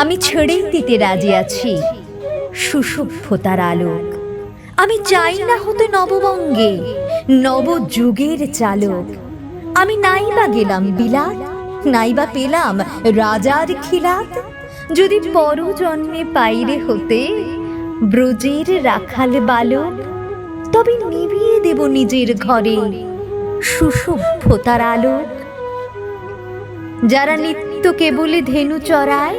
আমি ছেড়েই দিতে রাজি আছি। সুসভ্যতার আলোক। আমি চাই না হতে নববঙ্গে, নবযুগের চালক। আমি নাইবা গেলাম বিলাত, নাইবা পেলাম রাজার খিলাত। যদি পর জন্মে পাইরে হতে ব্রজের রাখাল বালক, তবে নিবিয়ে দেব নিজের ঘরে সুসভ্যতার আলোক। যারা নিত্য কেবলে ধেনু চড়ায়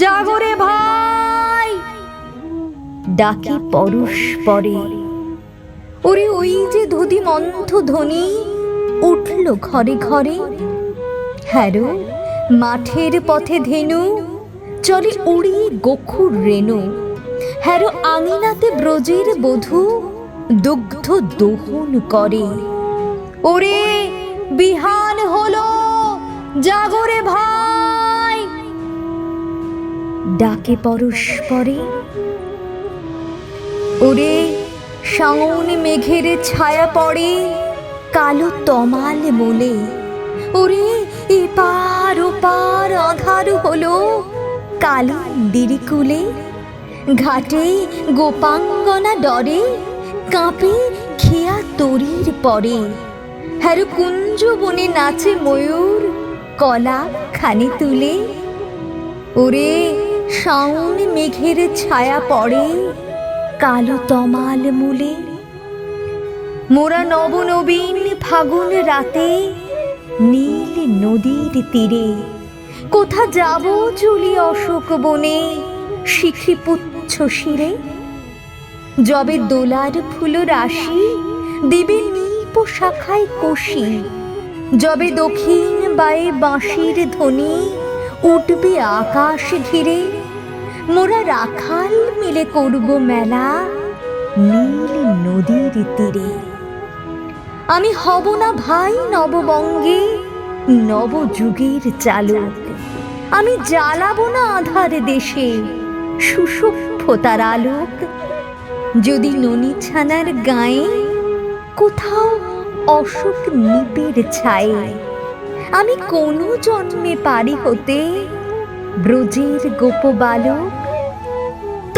জাগরে ভাই। ডাকি পরশ পরে। ওরে ওই যে ধুদি মন্থ ধ্বনি উঠল ঘরে ঘরে। হ্যারো মাঠের পথে ধেনু, চলে উড়িয়ে গোখুর রেণু। হ্যারো আঙিনাতে ব্রজের বধূ দুগ্ধ দোহন করে। ওরে, বিহান হলো জাগরে ভাই। ডাকে পরস্পরে। ওরে শাওন মেঘের ছায়া পড়ে কালো তমাল মোলে ওরে এপার ওপার আধার হলো কুলে ঘাটে গোপাঙ্গনা ডরে কাঁপে খেয়া তরির পরে। হ্যারো কুঞ্জ বনে নাচে ময়ূর কলা খানি তুলে। ওরে শাওন মেঘের ছায়া পড়ে কালো তমাল মূলে। মোরা নবনবীন ফাগুন রাতে নীল নদীর তীরে। কোথা যাব চুলি অশোক বনে শিখি পুচ্ছ শিরে? যবে দোলার ফুল রাশি, দিবে নীপ শাখায় কষি। যবে দক্ষিণ বায়ে বাঁশির ধ্বনি, উঠবে আকাশ ঘিরে। মোরা রাখাল মিলে করব মেলা নীল নদীর তীরে। আমি হব না ভাই নববঙ্গে, নবযুগের চালক। আমি জ্বালাবো না আধার দেশে সুসভ্যতার আলোক। যদি ননী ছানার গায়ে কোথাও অশোক নিপের ছায়ে, আমি কোনো জন্মে পারি হতে ব্রজের গোপ বালক